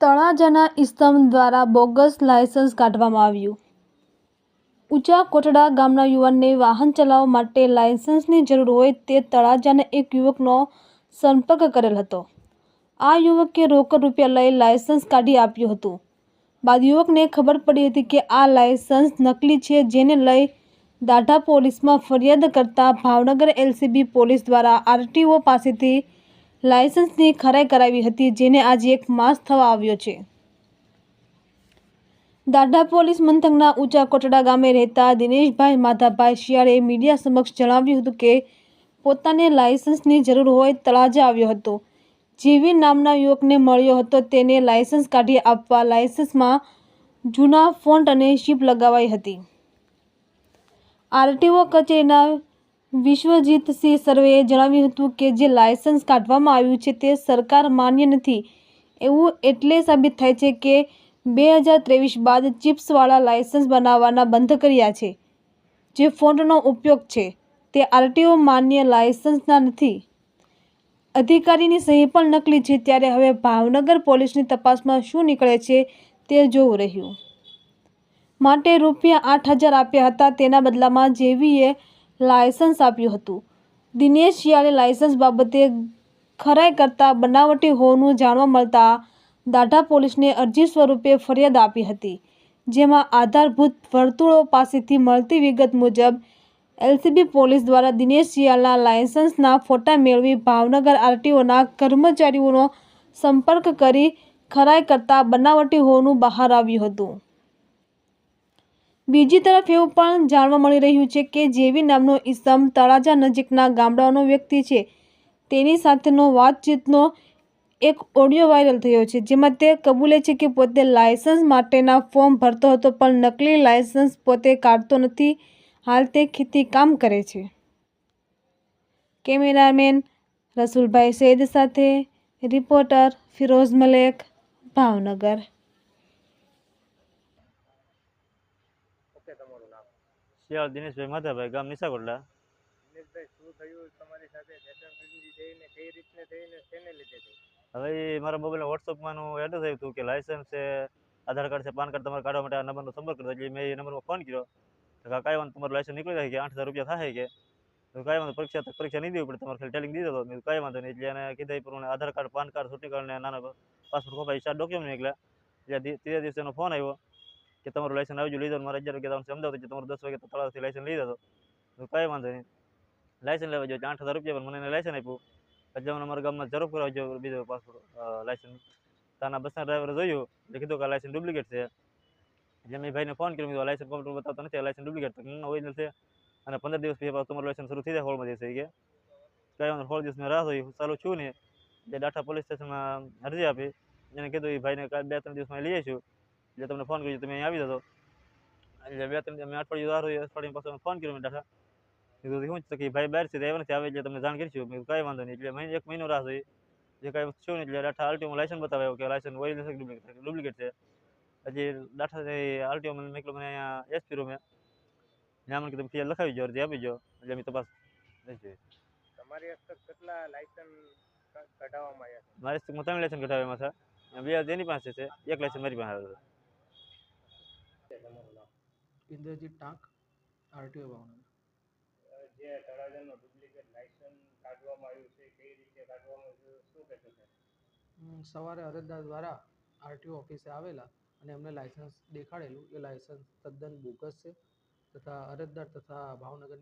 તળાજાના ઇસમ દ્વારા bogus licence કાઢવામાં આવ્યું. ઊંચા કોટડા ગામના યુવાનને વાહન ચલાવવા માટે લાયસન્સની જરૂર હોય તે તળાજાના એક યુવકનો સંપર્ક કરેલ હતો. આ યુવકે રોકડ રૂપિયા લઈ લાયસન્સ કાઢી આપ્યું હતું. બાદ યુવકને ખબર પડી હતી કે આ લાયસન્સ નકલી છે જેને લઈ દાઢા પોલીસમાં ફરિયાદ કરતા ભાવનગર એલસીબી પોલીસ દ્વારા આરટીઓ પાસેથી લાયસન્સની ખરાઈ કરાવી હતી, જેને આજે એક માસ થવા આવ્યો છે. દાઢા પોલીસ મથકના ઊંચા કોટડા ગામે રહેતા દિનેશભાઈ માધાભાઈ શિયાળે મીડિયા સમક્ષ જણાવ્યું હતું કે, પોતાને લાયસન્સની જરૂર હોય તળાજા આવ્યો હતો. જેવી નામના યુવકને મળ્યો હતો, તેને લાયસન્સ કાઢી આપવા લાયસન્સમાં જૂના ફોન્ટ અને શીપ લગાવાઈ હતી. આરટીઓ કચેરીના વિશ્વજીતસિંહ સર્વેએ જણાવ્યું હતું કે જે લાયસન્સ કાઢવામાં આવ્યું છે તે સરકાર માન્ય નથી. એવું એટલે સાબિત થાય છે કે બે હજાર ત્રેવીસ બાદ ચિપ્સવાળા લાયસન્સ બનાવવાના બંધ કર્યા છે, જે ફોન્ટનો ઉપયોગ છે. તે આરટીઓ માન્ય લાયસન્સના નથી. અધિકારીની સહી પણ નકલી છે ત્યારે હવે ભાવનગર પોલીસની તપાસમાં શું નીકળે છે તે જોવું રહ્યું. માટે રૂપિયા આઠ હજાર આપ્યા હતા તેના બદલામાં જેવીએ લાયસન્સ આપ્યું હતું. દિનેશ શિયાળે લાયસન્સ બાબતે ખરાઈ કરતા બનાવટી હોવાનું જાણવા મળતા દાઢા પોલીસને અરજી સ્વરૂપે ફરિયાદ આપી હતી, જેમાં આધારભૂત વર્તુળો પાસેથી મળતી વિગત મુજબ, એલસીબી પોલીસ દ્વારા દિનેશ શિયાળના લાયસન્સના ફોટા મેળવી ભાવનગર આરટીઓના કર્મચારીઓનો સંપર્ક કરી ખરાઈ કરતા બનાવટી હોવાનું બહાર આવ્યું હતું. બીજી તરફ એવું પણ જાણવા મળી રહ્યું છે કે જેવી નામનો ઈસમ તળાજા નજીકના ગામડાનો વ્યક્તિ છે, તેની સાથેનો વાતચીતનો એક ઓડિયો વાયરલ થયો છે, જેમાં તે કબૂલે છે કે પોતે લાયસન્સ માટેના ફોર્મ ભરતો હતો, પણ નકલી લાયસન્સ પોતે કાઢતો નથી. હાલ તે ખેતી કામ કરે છે. કેમેરામેન રસુલભાઈ સૈદ સાથે રિપોર્ટર ફિરોઝ મલેક, ભાવનગર. ઓકે તમારું નામ? શિયાળ દિનેશભાઈ માધાભાઈ ગામ નિશાકોટલા દિનેશભાઈ શું થયું તમારી સાથે? ખરીદી થઈને કઈ રીતને થઈને શેને લીધે થઈ? હવે મારા મોબાઈલમાં વોટ્સઅપમાંનું એડ્રેસ આવ્યું હતું કે લાયસન્સ છે આધાર કાર્ડ છે પાન કાર્ડ તમારે કાઢવા માટે આ નંબરનો સંપર્ક કરતો એટલે મેં એ નંબરમાં ફોન કર્યો. તો કાંઈ વાંધો તમારું લાયસન્સ નીકળી જાય કે આઠ હજાર રૂપિયા થાય કે? તો કાંઈ વાંધો પરીક્ષા પરીક્ષા નહીં દેવી પડે તમારે ખાલી ટેલિંગ દીધો હતો મેં કાંઈ વાંધો નહીં એટલે એને કીધા એ પ્રમાણે આધાર કાર્ડ પાન કાર્ડ ચૂંટણી કાર્ડ ને નાના પાસપોર્ટ કોપા એ ચાર ડોક્યુમેન્ટ નીકળ્યા. એટલે ત્રીજા દિવસે એનો ફોન આવ્યો. કે તમારું લાયસન્સ આવજો લીધો મારે અગિયાર વાગે તમને સમજાવતો તમારું દસ વાગે તો તળાવથી લાઇસન્સ લીધો હતો કાંઈ વાંધો નહીં. લાઇસન્સ લેવા જોઈએ આઠ હજાર રૂપિયા પણ મને એને લાઇસન્સ આપ્યું. પછી મને અમારા ગામમાં ઝડપ કરાવવા ગયો બીજો પાસપોર્ટ લાયસન્સ તાના બસના ડ્રાઈવરે જોયું, એટલે કીધું કે આ લાયસન્સ ડુપ્લિકેટ છે. એટલે મેં ભાઈને ફોન કર્યો લાઇસન્સ કોમ્પ્યુટર બતાવતો નથી લાયસન્સ ડુપ્લિકેટ ઓરિજિનલ છે. અને પંદર દિવસ પછી તમારું લાઇસન્સ શરૂ થઈ જાય હોળમાં થઈ કે કઈ વાંધો સોળ દિવસમાં રાહ જોઈ. ચાલુ છું ને, એટલે ડાઠા પોલીસ સ્ટેશનમાં અરજી આપી. એને કીધું એ ભાઈને કાલે બે ત્રણ દિવસમાં લઈ આવીશું. એટલે તમને ફોન કર્યો તમે અહીં આવી જતો એટલે બે ત્રણ મેં અઠવાડિયું જોઈ અઠવાડિયા પાસે ફોન કર્યો મેં ડાટા કીધું શું કે ભાઈ બહાર છે આવ્યા નથી આવે એટલે તમને જાણ કરીશું મેં કાંઈ વાંધો નહીં એટલે એક મહિનો રાહ જોઈ. જે કાંઈ શું નહીં એટલે ડાઠા આરટીઓમાં લાયસન્સ બતાવ્યો કે લાયસન્સ હોય છે ડુપ્લિકેટ ડુપ્લિકેટ છે. હજી ડાઠા છે આરટીઓ મને મેં મને અહીંયા એસપી રૂમે ત્યાં મને કીધું ફી લખાવી જો અરજી આપી જો એટલે અમે તપાસ લઈશું તમારી હસ્તક કેટલા લાયસન્સ કઢાવવામાં આવ્યા છે? મારી સ્ટીકમાં ત્રણ લાયસન્સ કઢાવ્યા છે. બે એની પાસે છે એક લાયસન્સ મારી પાસે આવ્યો છે. ઇન્દ્રજીત ટાંક આરટીઓ ભાવનગર જે તળાજાનો ડુપ્લિકેટ લાયસન્સ કાઢવામાં આવ્યું છે કઈ રીતે કાઢવામાં આવ્યું શું કહેતો સર સવારે અરજદાર દ્વારા આરટીઓ ઓફિસે આવેલા અને એમને લાયસન્સ દેખાડેલું. એ લાયસન્સ તદ્દન બોગસ છે તથા અરજદાર તથા ભાવનગરની